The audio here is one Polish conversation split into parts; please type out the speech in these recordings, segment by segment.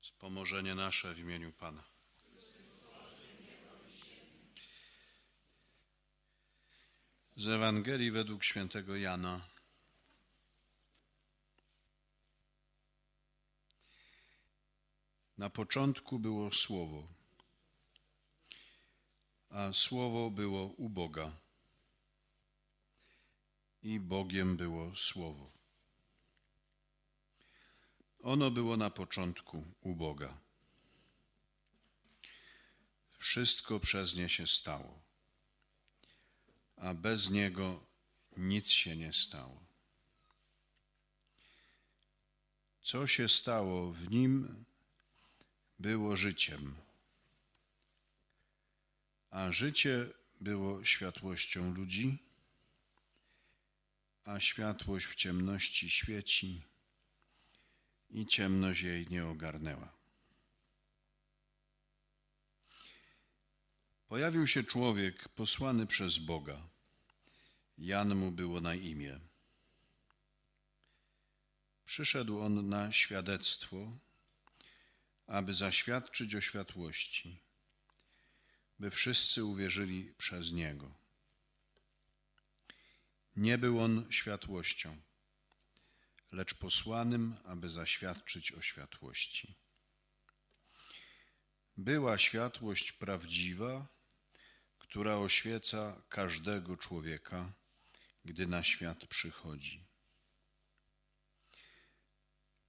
Wspomożenie nasze w imieniu Pana. Z Ewangelii według świętego Jana. Na początku było Słowo, a Słowo było u Boga i Bogiem było Słowo. Ono było na początku u Boga. Wszystko przez nie się stało, a bez niego nic się nie stało. Co się stało w nim, było życiem, a życie było światłością ludzi, a światłość w ciemności świeci i ciemność jej nie ogarnęła. Pojawił się człowiek posłany przez Boga. Jan mu było na imię. Przyszedł on na świadectwo, aby zaświadczyć o światłości, by wszyscy uwierzyli przez niego. Nie był on światłością lecz posłanym, aby zaświadczyć o światłości. Była światłość prawdziwa, która oświeca każdego człowieka, gdy na świat przychodzi.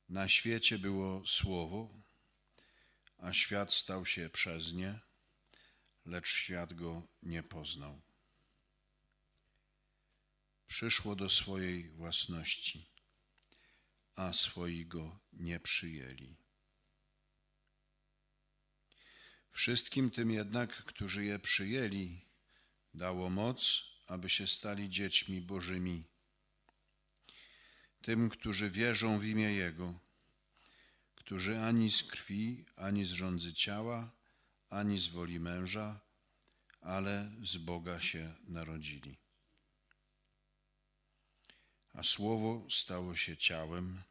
Na świecie było Słowo, a świat stał się przez nie, lecz świat go nie poznał. Przyszło do swojej własności a swoi go nie przyjęli. Wszystkim tym jednak, którzy je przyjęli, dało moc, aby się stali dziećmi Bożymi. Tym, którzy wierzą w imię Jego, którzy ani z krwi, ani z rządzy ciała, ani z woli męża, ale z Boga się narodzili. A Słowo stało się ciałem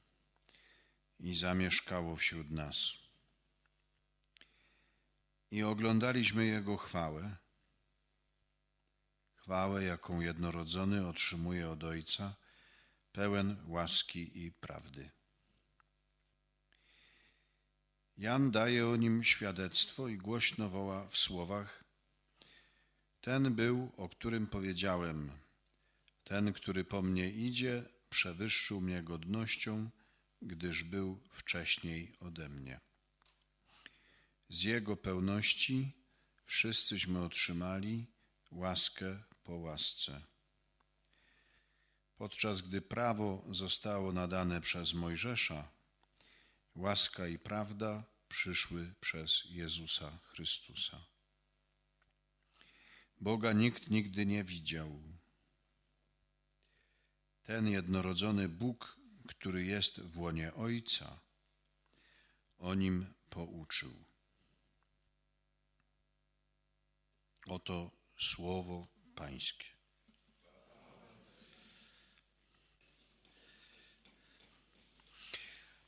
i zamieszkało wśród nas. I oglądaliśmy Jego chwałę, chwałę, jaką jednorodzony otrzymuje od Ojca, pełen łaski i prawdy. Jan daje o nim świadectwo i głośno woła w słowach: Ten był, o którym powiedziałem, ten, który po mnie idzie, przewyższył mnie godnością, gdyż był wcześniej ode mnie. Z Jego pełności wszyscyśmy otrzymali łaskę po łasce. Podczas gdy prawo zostało nadane przez Mojżesza, łaska i prawda przyszły przez Jezusa Chrystusa. Boga nikt nigdy nie widział. Ten jednorodzony Bóg który jest w łonie Ojca, o nim pouczył. Oto słowo Pańskie.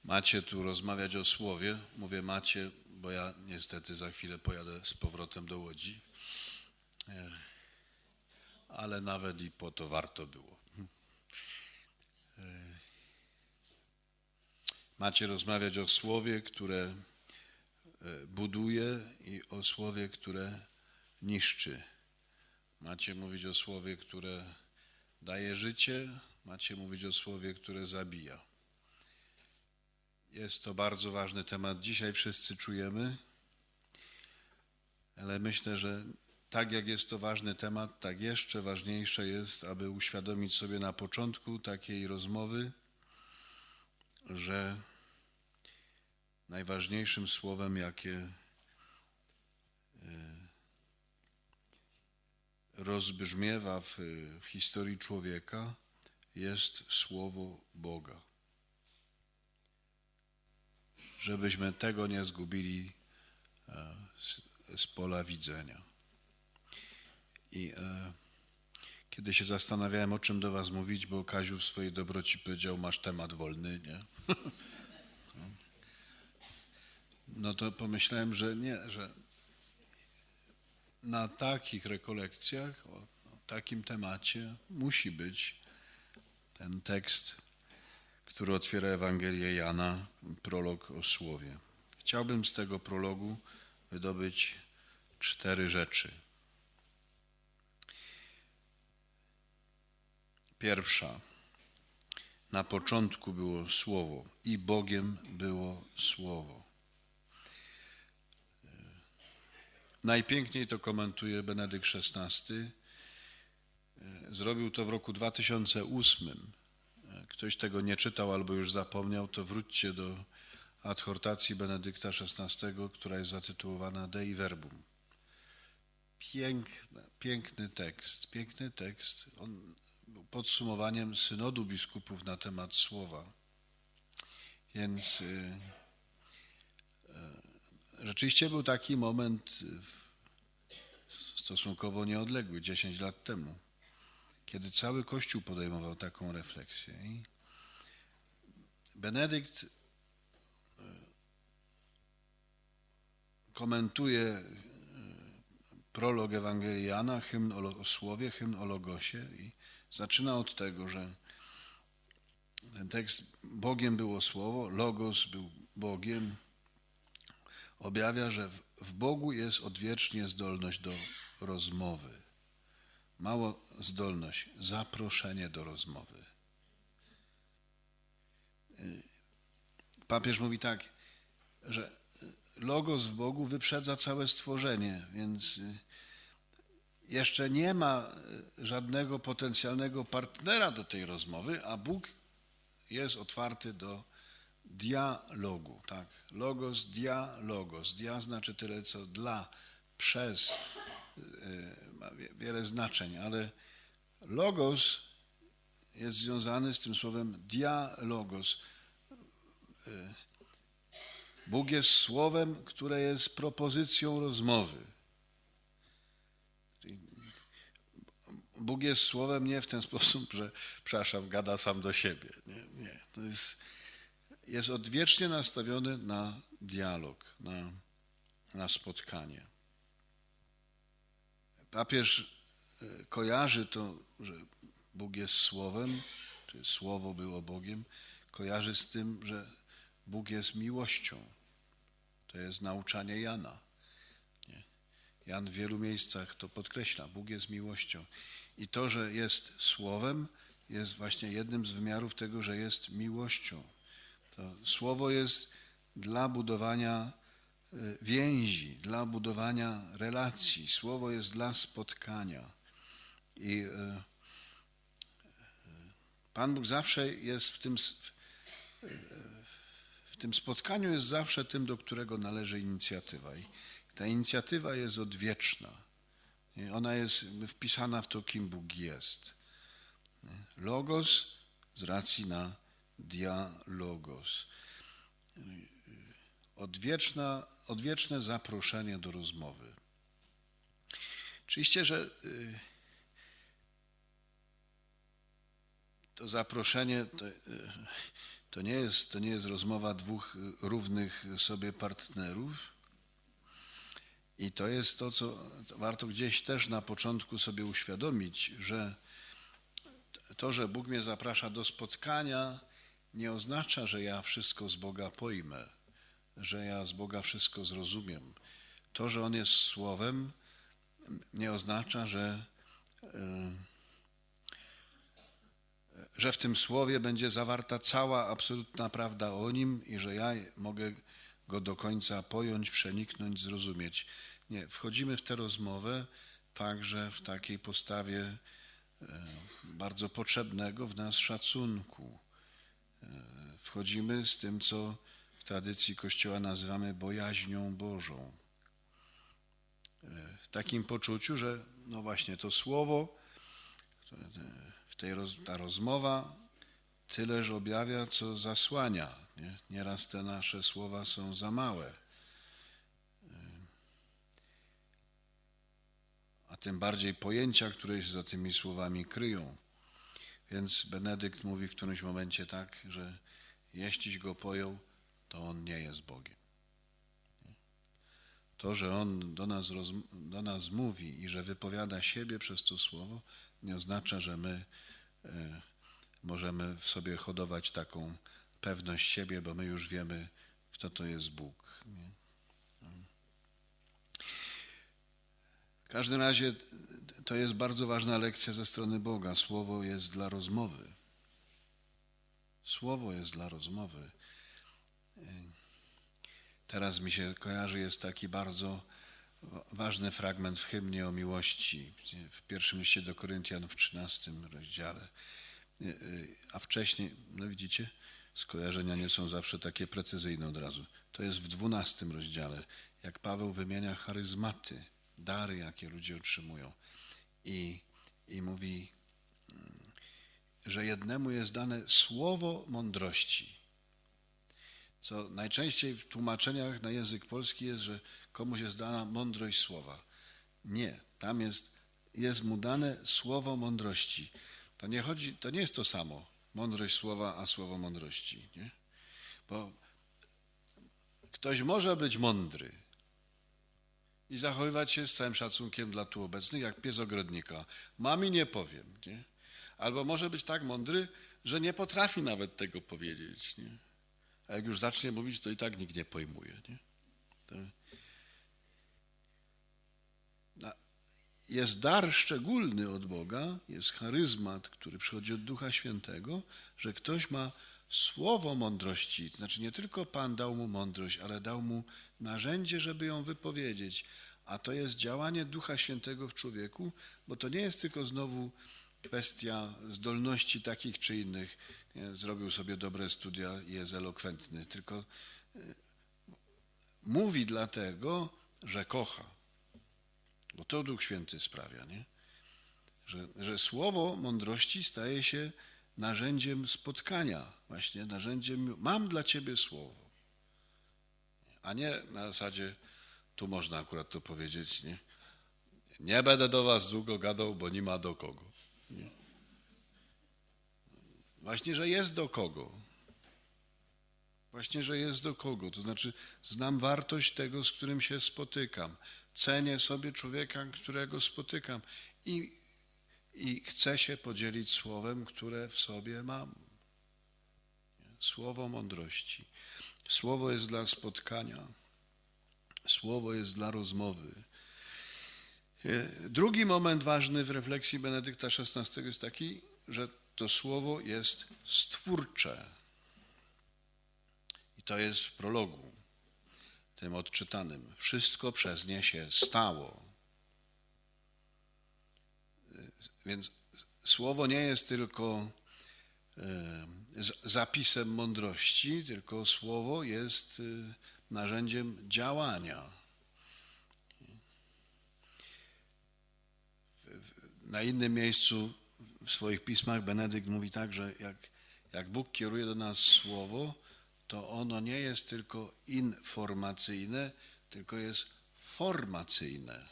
Macie tu rozmawiać o słowie. Mówię macie, bo ja niestety za chwilę pojadę z powrotem do Łodzi. Ale nawet i po to warto było. Macie rozmawiać o słowie, które e, buduje i o słowie, które niszczy. Macie mówić o słowie, które daje życie, macie mówić o słowie, które zabija. Jest to bardzo ważny temat. Dzisiaj wszyscy czujemy, ale myślę, że tak jak jest to ważny temat, tak jeszcze ważniejsze jest, aby uświadomić sobie na początku takiej rozmowy, że najważniejszym słowem, jakie e, rozbrzmiewa w, w historii człowieka, jest słowo Boga. Żebyśmy tego nie zgubili e, z, z pola widzenia. I e, kiedy się zastanawiałem, o czym do Was mówić, bo Kaziu w swojej dobroci powiedział, masz temat wolny, nie? no to pomyślałem, że nie, że na takich rekolekcjach, o, o takim temacie musi być ten tekst, który otwiera Ewangelię Jana, prolog o Słowie. Chciałbym z tego prologu wydobyć cztery rzeczy. Pierwsza. Na początku było Słowo i Bogiem było Słowo. Najpiękniej to komentuje Benedykt XVI. Zrobił to w roku 2008. Ktoś tego nie czytał albo już zapomniał, to wróćcie do adhortacji Benedykta XVI, która jest zatytułowana Dei Verbum. Piękny, piękny tekst, piękny tekst. On był podsumowaniem synodu biskupów na temat słowa. Więc y, y, rzeczywiście był taki moment stosunkowo nieodległy, 10 lat temu, kiedy cały Kościół podejmował taką refleksję. I Benedykt y, komentuje prolog Ewangelii Jana, hymn o słowie, hymn o logosie i zaczyna od tego, że ten tekst Bogiem było słowo, logos był Bogiem, objawia, że w Bogu jest odwiecznie zdolność do rozmowy. Mało zdolność, zaproszenie do rozmowy. Papież mówi tak, że logos w Bogu wyprzedza całe stworzenie, więc jeszcze nie ma żadnego potencjalnego partnera do tej rozmowy, a Bóg jest otwarty do dialogu. Tak? Logos, dia, logos. Dia znaczy tyle, co dla, przez, ma wiele znaczeń, ale logos jest związany z tym słowem dialogos. Bóg jest słowem, które jest propozycją rozmowy. Bóg jest słowem nie w ten sposób, że, przepraszam, gada sam do siebie. Nie, nie. To jest, jest odwiecznie nastawiony na dialog, na, na spotkanie. Papież e, kojarzy to, że Bóg jest słowem, czy słowo było Bogiem, kojarzy z tym, że Bóg jest miłością. To jest nauczanie Jana. Nie? Jan w wielu miejscach to podkreśla. Bóg jest miłością. I to, że jest słowem, jest właśnie jednym z wymiarów tego, że jest miłością. To słowo jest dla budowania y, więzi, dla budowania relacji. Słowo jest dla spotkania. I y, y, Pan Bóg zawsze jest w tym, w tym spotkaniu, jest zawsze tym, do którego należy inicjatywa. I ta inicjatywa jest odwieczna. Ona jest wpisana w to, kim Bóg jest. Logos z racji na dialogos. Odwieczna, odwieczne zaproszenie do rozmowy. Oczywiście, że y, to zaproszenie to, y, to, nie jest, to nie jest rozmowa dwóch równych sobie partnerów, i to jest to, co warto gdzieś też na początku sobie uświadomić, że to, że Bóg mnie zaprasza do spotkania, nie oznacza, że ja wszystko z Boga pojmę, że ja z Boga wszystko zrozumiem. To, że On jest Słowem, nie oznacza, że, e, że w tym Słowie będzie zawarta cała absolutna prawda o Nim i że ja mogę go do końca pojąć, przeniknąć, zrozumieć. Nie, wchodzimy w tę rozmowę także w takiej postawie e, bardzo potrzebnego w nas szacunku. E, wchodzimy z tym, co w tradycji Kościoła nazywamy bojaźnią Bożą. E, w takim poczuciu, że no właśnie to słowo, w tej roz, ta rozmowa tyleż objawia, co zasłania. Nie? Nieraz te nasze słowa są za małe. A tym bardziej pojęcia, które się za tymi słowami kryją. Więc Benedykt mówi w którymś momencie tak, że jeśliś go pojął, to on nie jest Bogiem. To, że On do nas, roz, do nas mówi i że wypowiada siebie przez to słowo, nie oznacza, że my e, możemy w sobie hodować taką pewność siebie, bo my już wiemy, kto to jest Bóg. Nie? W każdym razie to jest bardzo ważna lekcja ze strony Boga. Słowo jest dla rozmowy. Słowo jest dla rozmowy. Teraz mi się kojarzy, jest taki bardzo ważny fragment w hymnie o miłości, w pierwszym liście do Koryntian w 13 rozdziale. A wcześniej, no widzicie, skojarzenia nie są zawsze takie precyzyjne od razu. To jest w 12 rozdziale, jak Paweł wymienia charyzmaty, dary, jakie ludzie otrzymują. I, i mówi, że jednemu jest dane słowo mądrości. Co najczęściej w tłumaczeniach na język polski jest, że komuś jest dana mądrość słowa. Nie, tam jest, jest mu dane słowo mądrości. To nie chodzi, to nie jest to samo, mądrość słowa, a słowo mądrości. Nie? Bo ktoś może być mądry i zachowywać się z całym szacunkiem dla tu obecnych, jak pies ogrodnika. Mam i nie powiem. Nie? Albo może być tak mądry, że nie potrafi nawet tego powiedzieć. Nie? A jak już zacznie mówić, to i tak nikt nie pojmuje. Nie? To... Jest dar szczególny od Boga, jest charyzmat, który przychodzi od Ducha Świętego, że ktoś ma słowo mądrości. Znaczy nie tylko Pan dał mu mądrość, ale dał mu narzędzie, żeby ją wypowiedzieć. A to jest działanie Ducha Świętego w człowieku, bo to nie jest tylko znowu kwestia zdolności takich czy innych. Zrobił sobie dobre studia i jest elokwentny, tylko mówi dlatego, że kocha. Bo to Duch Święty sprawia, nie? Że, że słowo mądrości staje się narzędziem spotkania, właśnie narzędziem, mam dla ciebie słowo. A nie na zasadzie, tu można akurat to powiedzieć, nie? Nie będę do was długo gadał, bo nie ma do kogo. Nie? Właśnie, że jest do kogo. Właśnie, że jest do kogo. To znaczy, znam wartość tego, z którym się spotykam. Cenię sobie człowieka, którego spotykam i, i chcę się podzielić słowem, które w sobie mam. Słowo mądrości. Słowo jest dla spotkania. Słowo jest dla rozmowy. Drugi moment ważny w refleksji Benedykta XVI jest taki, że to słowo jest stwórcze. I to jest w prologu, tym odczytanym. Wszystko przez nie się stało. Więc słowo nie jest tylko zapisem mądrości, tylko słowo jest narzędziem działania. Na innym miejscu w swoich pismach Benedykt mówi tak, że jak, jak Bóg kieruje do nas słowo, to ono nie jest tylko informacyjne, tylko jest formacyjne.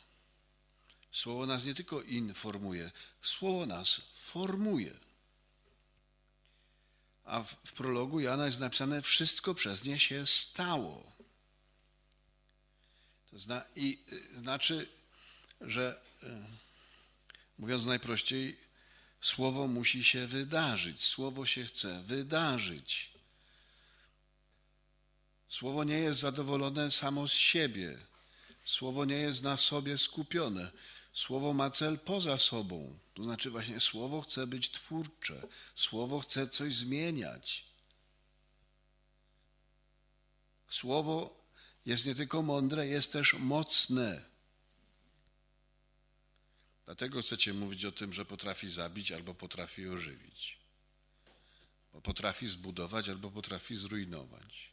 Słowo nas nie tylko informuje, słowo nas formuje. A w, w prologu Jana jest napisane: Wszystko przez nie się stało. To zna, i, znaczy, że mówiąc najprościej, słowo musi się wydarzyć. Słowo się chce wydarzyć. Słowo nie jest zadowolone samo z siebie. Słowo nie jest na sobie skupione. Słowo ma cel poza sobą. To znaczy właśnie słowo chce być twórcze. Słowo chce coś zmieniać. Słowo jest nie tylko mądre, jest też mocne. Dlatego chcecie mówić o tym, że potrafi zabić albo potrafi ożywić. Bo potrafi zbudować albo potrafi zrujnować.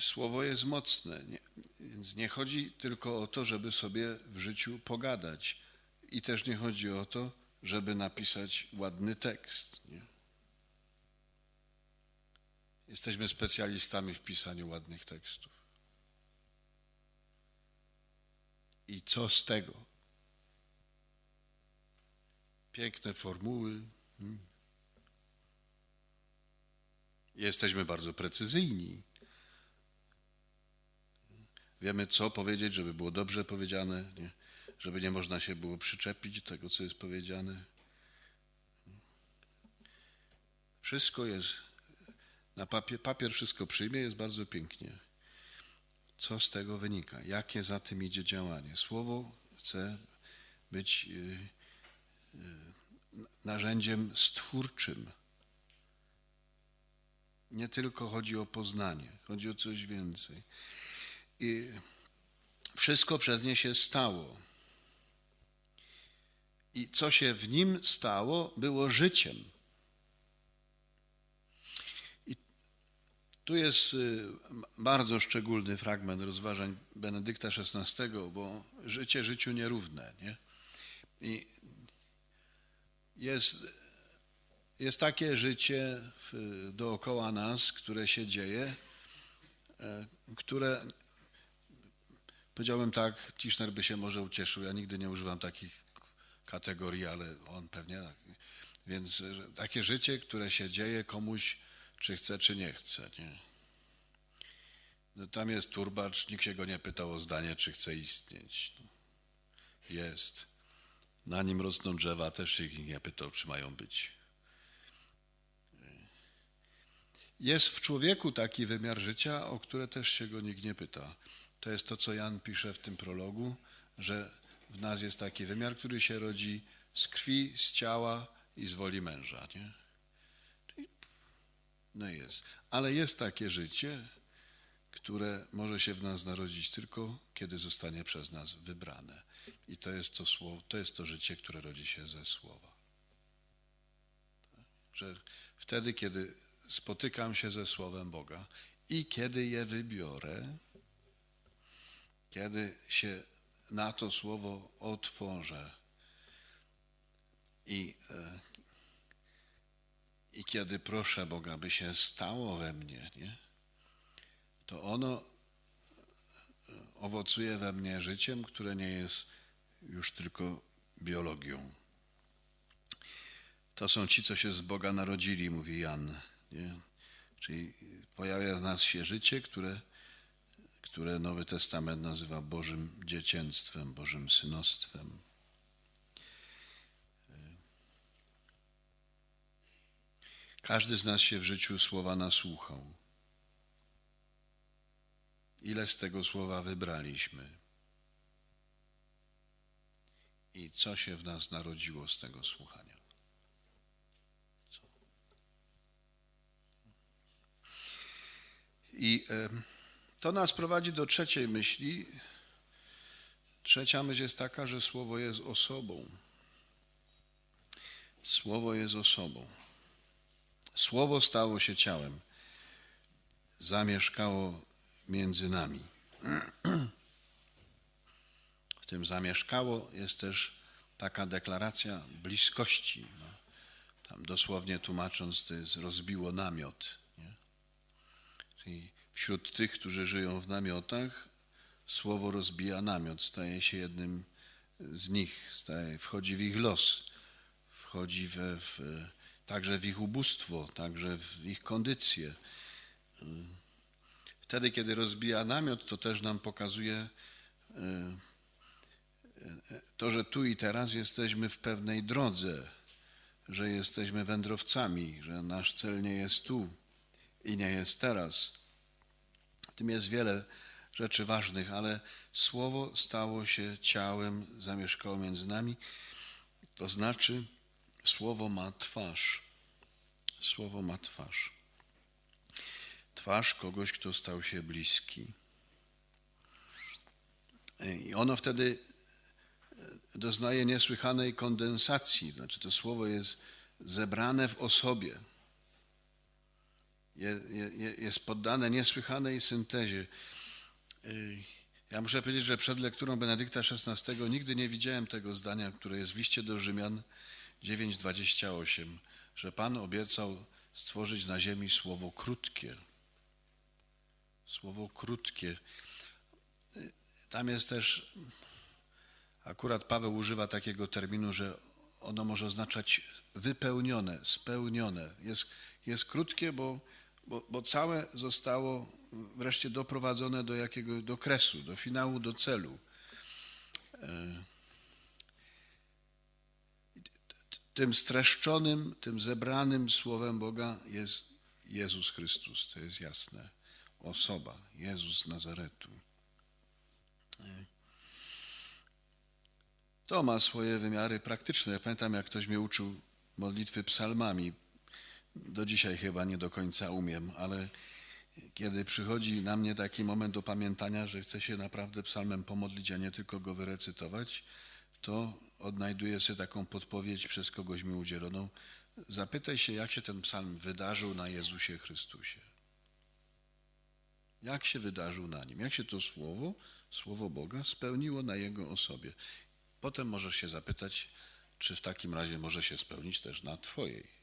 Słowo jest mocne, nie, więc nie chodzi tylko o to, żeby sobie w życiu pogadać. I też nie chodzi o to, żeby napisać ładny tekst. Nie? Jesteśmy specjalistami w pisaniu ładnych tekstów. I co z tego? Piękne formuły. Hmm. Jesteśmy bardzo precyzyjni, wiemy co powiedzieć, żeby było dobrze powiedziane, nie? żeby nie można się było przyczepić tego, co jest powiedziane. Wszystko jest na papier, papier wszystko przyjmie, jest bardzo pięknie. Co z tego wynika? Jakie za tym idzie działanie? Słowo chce być y, y, narzędziem stwórczym. Nie tylko chodzi o poznanie, chodzi o coś więcej. I wszystko przez nie się stało. I co się w nim stało, było życiem. I tu jest y, bardzo szczególny fragment rozważań Benedykta XVI, bo życie życiu nierówne. Nie? I jest, jest takie życie w, dookoła nas, które się dzieje, e, które powiedziałbym tak, Tischner by się może ucieszył. Ja nigdy nie używam takich kategorii, ale on pewnie tak. Więc że takie życie, które się dzieje komuś, czy chce, czy nie chce. Nie? No, tam jest turbacz, nikt się go nie pytał o zdanie, czy chce istnieć. Jest. Na nim rosną drzewa, też się ich nie pytał, czy mają być. Jest w człowieku taki wymiar życia, o które też się go nikt nie pyta. To jest to, co Jan pisze w tym prologu, że w nas jest taki wymiar, który się rodzi z krwi, z ciała i z woli męża. Nie? No jest. Ale jest takie życie, które może się w nas narodzić tylko, kiedy zostanie przez nas wybrane. I to jest to, słowo, to, jest to życie, które rodzi się ze słowa. Że wtedy, kiedy spotykam się ze Słowem Boga i kiedy je wybiorę, kiedy się na to słowo otworzę i, e, i kiedy proszę Boga, by się stało we mnie, nie? to ono owocuje we mnie życiem, które nie jest już tylko biologią. To są ci, co się z Boga narodzili, mówi Jan. Nie? Czyli pojawia w nas się życie, które które Nowy Testament nazywa Bożym dziecięctwem, Bożym synostwem. Każdy z nas się w życiu słowa nasłuchał. Ile z tego słowa wybraliśmy? I co się w nas narodziło z tego słuchania? Co? I y, to nas prowadzi do trzeciej myśli. Trzecia myśl jest taka, że Słowo jest osobą. Słowo jest osobą. Słowo stało się ciałem. Zamieszkało między nami. W tym zamieszkało jest też taka deklaracja bliskości. No, tam dosłownie tłumacząc, to jest rozbiło namiot. Nie? Czyli Wśród tych, którzy żyją w namiotach, słowo rozbija namiot, staje się jednym z nich, staje, wchodzi w ich los, wchodzi we, w, także w ich ubóstwo, także w ich kondycję. Wtedy, kiedy rozbija namiot, to też nam pokazuje e, e, to, że tu i teraz jesteśmy w pewnej drodze, że jesteśmy wędrowcami, że nasz cel nie jest tu i nie jest teraz tym jest wiele rzeczy ważnych, ale Słowo stało się ciałem, zamieszkało między nami. To znaczy, Słowo ma twarz. Słowo ma twarz. Twarz kogoś, kto stał się bliski. I ono wtedy doznaje niesłychanej kondensacji. Znaczy, to słowo jest zebrane w osobie jest poddane niesłychanej syntezie. Ja muszę powiedzieć, że przed lekturą Benedykta XVI nigdy nie widziałem tego zdania, które jest w liście do Rzymian 9:28, że Pan obiecał stworzyć na ziemi słowo krótkie. Słowo krótkie. Tam jest też, akurat Paweł używa takiego terminu, że ono może oznaczać wypełnione, spełnione. Jest, jest krótkie, bo bo, bo całe zostało wreszcie doprowadzone do jakiego, do kresu, do finału, do celu. E, Tym streszczonym, tym zebranym słowem Boga jest Jezus Chrystus, to jest jasne. Osoba, Jezus Nazaretu. To ma swoje wymiary praktyczne. Ja pamiętam, jak ktoś mnie uczył modlitwy psalmami. Do dzisiaj chyba nie do końca umiem, ale kiedy przychodzi na mnie taki moment do pamiętania, że chcę się naprawdę psalmem pomodlić, a nie tylko go wyrecytować, to odnajduję sobie taką podpowiedź przez kogoś mi udzieloną. Zapytaj się, jak się ten psalm wydarzył na Jezusie Chrystusie. Jak się wydarzył na nim? Jak się to słowo, słowo Boga, spełniło na jego osobie? Potem możesz się zapytać, czy w takim razie może się spełnić też na Twojej.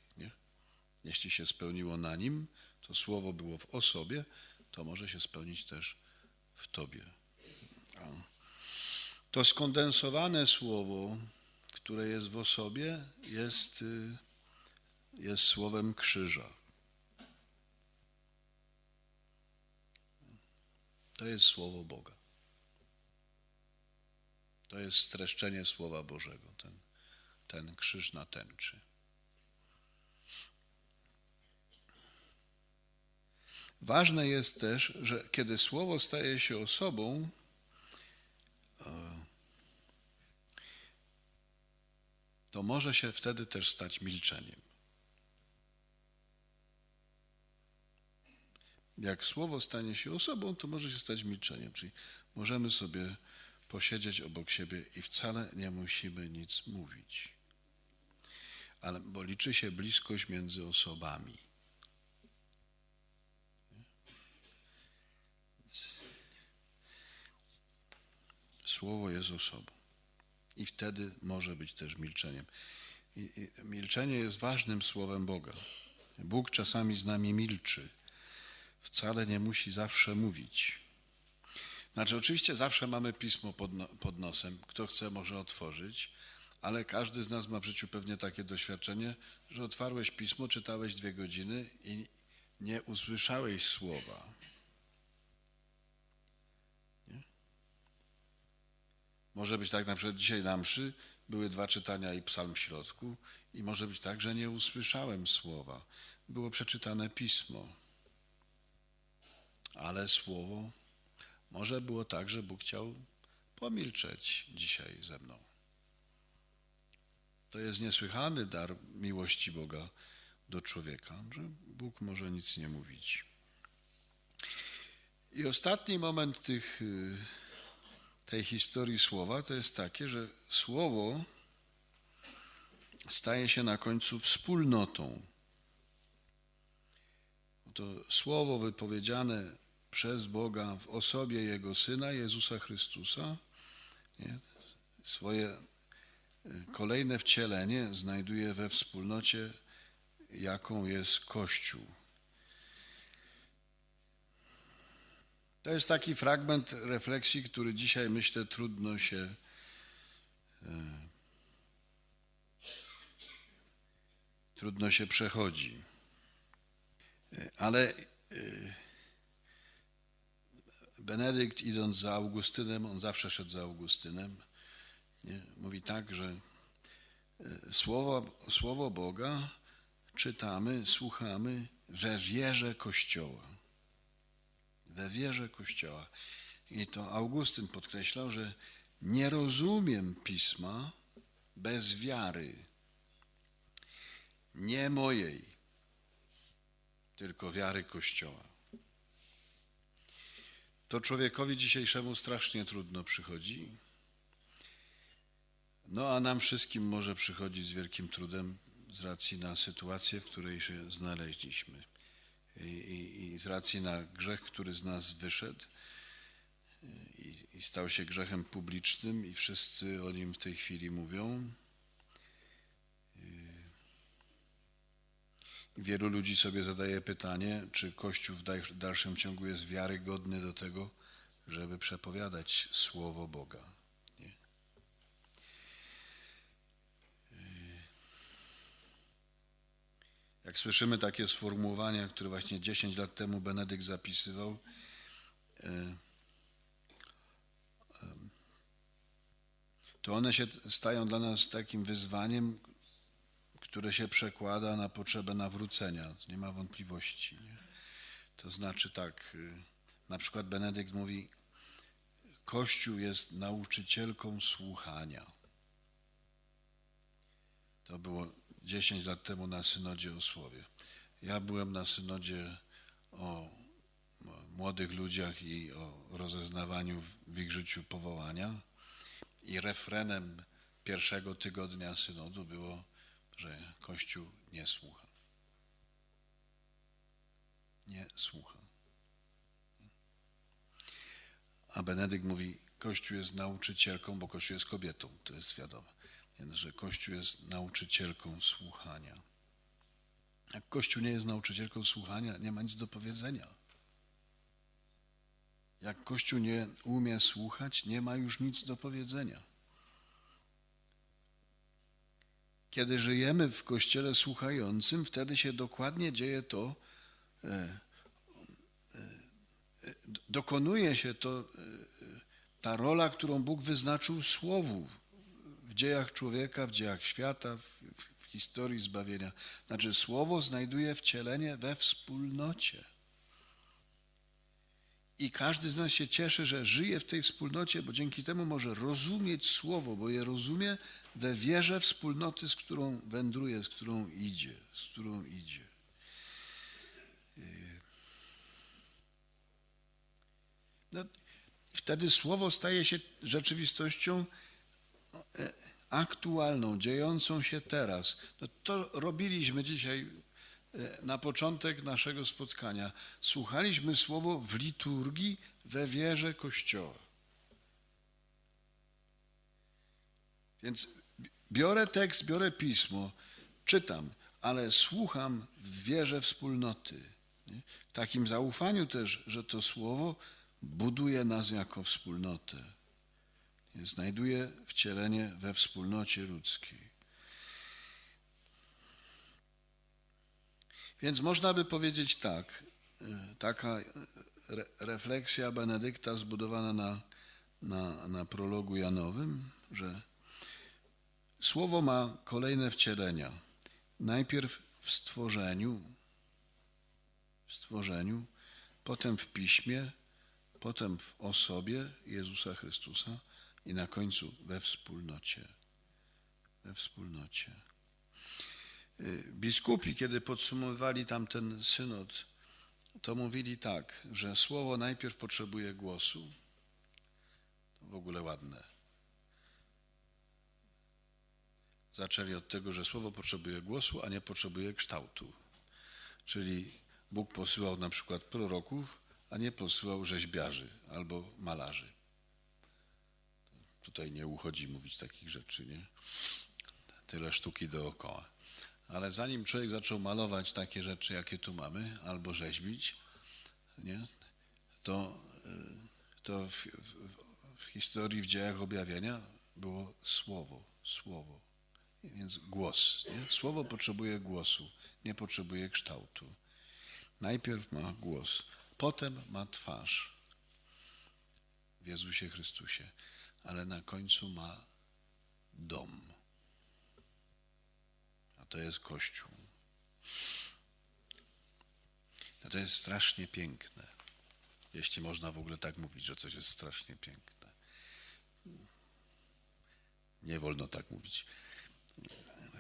Jeśli się spełniło na nim, to słowo było w osobie, to może się spełnić też w Tobie. To skondensowane słowo, które jest w osobie, jest, y, jest słowem krzyża. To jest słowo Boga. To jest streszczenie Słowa Bożego, ten, ten krzyż na tęczy. Ważne jest też, że kiedy Słowo staje się osobą, e, to może się wtedy też stać milczeniem. Jak Słowo stanie się osobą, to może się stać milczeniem, czyli możemy sobie posiedzieć obok siebie i wcale nie musimy nic mówić. Ale, bo liczy się bliskość między osobami. Słowo jest osobą. I wtedy może być też milczeniem. I, i milczenie jest ważnym słowem Boga. Bóg czasami z nami milczy. Wcale nie musi zawsze mówić. Znaczy, oczywiście zawsze mamy pismo pod, no, pod nosem. Kto chce, może otworzyć, ale każdy z nas ma w życiu pewnie takie doświadczenie, że otwarłeś pismo, czytałeś dwie godziny i nie usłyszałeś słowa. Może być tak, na przykład dzisiaj na mszy były dwa czytania i psalm w środku, i może być tak, że nie usłyszałem słowa. Było przeczytane pismo, ale słowo może było tak, że Bóg chciał pomilczeć dzisiaj ze mną. To jest niesłychany dar miłości Boga do człowieka, że Bóg może nic nie mówić. I ostatni moment tych, y, tej historii słowa to jest takie, że słowo staje się na końcu wspólnotą. To słowo wypowiedziane przez Boga w osobie Jego Syna, Jezusa Chrystusa, nie? swoje e, kolejne wcielenie znajduje we wspólnocie, jaką jest Kościół. To jest taki fragment refleksji, który dzisiaj myślę trudno się e, trudno się przechodzi. E, ale Benedykt idąc za Augustynem, on zawsze szedł za Augustynem, nie? mówi tak, że e, słowo, słowo Boga czytamy, słuchamy we wierze Kościoła. We wierze Kościoła. I to Augustyn podkreślał, że nie rozumiem pisma bez wiary. Nie mojej, tylko wiary Kościoła. To człowiekowi dzisiejszemu strasznie trudno przychodzi. No a nam wszystkim może przychodzić z wielkim trudem z racji na sytuację, w której się znaleźliśmy. I, i, z racji na grzech, który z nas wyszedł i, i stał się grzechem publicznym i wszyscy o nim w tej chwili mówią. Wielu ludzi sobie zadaje pytanie, czy Kościół w dalszym ciągu jest wiarygodny do tego, żeby przepowiadać Słowo Boga. Nie? Jak słyszymy takie sformułowania, które właśnie 10 lat temu Benedykt zapisywał, e, em, to one się stają dla nas takim wyzwaniem, które się przekłada na potrzebę nawrócenia. Nie ma wątpliwości. Nie? To znaczy tak, y, na przykład Benedykt mówi, Kościół jest nauczycielką słuchania. To było 10 lat temu na synodzie o słowie. Ja byłem na synodzie o młodych ludziach i o rozeznawaniu w ich życiu powołania. I refrenem pierwszego tygodnia synodu było, że Kościół nie słucha. Nie słucha. A Benedykt mówi, Kościół jest nauczycielką, bo Kościół jest kobietą, to jest wiadomo. Więc, że Kościół jest nauczycielką słuchania. Jak Kościół nie jest nauczycielką słuchania, nie ma nic do powiedzenia. Jak Kościół nie umie słuchać, nie ma już nic do powiedzenia. Kiedy żyjemy w Kościele słuchającym, wtedy się dokładnie dzieje to, e, e, dokonuje się to, e, ta rola, którą Bóg wyznaczył Słowu dziejach człowieka, w dziejach świata, w, w, historii zbawienia. Znaczy, Słowo znajduje wcielenie we wspólnocie. I każdy z nas się cieszy, że żyje w tej wspólnocie, bo dzięki temu może rozumieć Słowo, bo je rozumie we wierze wspólnoty, z którą wędruje, z którą idzie, z którą idzie. No, wtedy Słowo staje się rzeczywistością aktualną, dziejącą się teraz. No, to robiliśmy dzisiaj e, na początek naszego spotkania. Słuchaliśmy Słowo w liturgii, we wierze Kościoła. Więc biorę tekst, biorę pismo, czytam, ale słucham w wierze wspólnoty. W takim zaufaniu też, że to Słowo buduje nas jako wspólnotę. Znajduje wcielenie we wspólnocie ludzkiej. Więc można by powiedzieć tak, e, taka re, refleksja Benedykta zbudowana na, na, na prologu Janowym, że Słowo ma kolejne wcielenia. Najpierw w stworzeniu, w stworzeniu, potem w piśmie, potem w osobie Jezusa Chrystusa i na końcu we wspólnocie. We wspólnocie. Y, biskupi, kiedy podsumowywali tamten synod, to mówili tak, że słowo najpierw potrzebuje głosu. To w ogóle ładne. Zaczęli od tego, że słowo potrzebuje głosu, a nie potrzebuje kształtu. Czyli Bóg posyłał na przykład proroków, a nie posyłał rzeźbiarzy albo malarzy. Tutaj nie uchodzi mówić takich rzeczy, nie? Tyle sztuki dookoła. Ale zanim człowiek zaczął malować takie rzeczy, jakie tu mamy, albo rzeźbić, nie? to, y, to w, w, w historii, w dziejach objawienia było słowo, słowo. Więc głos. Nie? Słowo potrzebuje głosu, nie potrzebuje kształtu. Najpierw ma głos, potem ma twarz w Jezusie Chrystusie, ale na końcu ma dom. A to jest Kościół. To jest strasznie piękne, jeśli można w ogóle tak mówić, że coś jest strasznie piękne. Nie wolno tak mówić.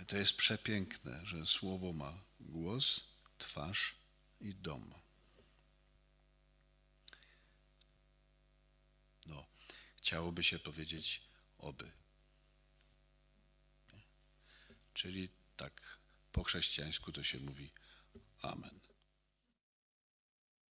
To jest przepiękne, że słowo ma głos, twarz i dom. No, chciałoby się powiedzieć oby. Czyli tak po chrześcijańsku to się mówi Amen.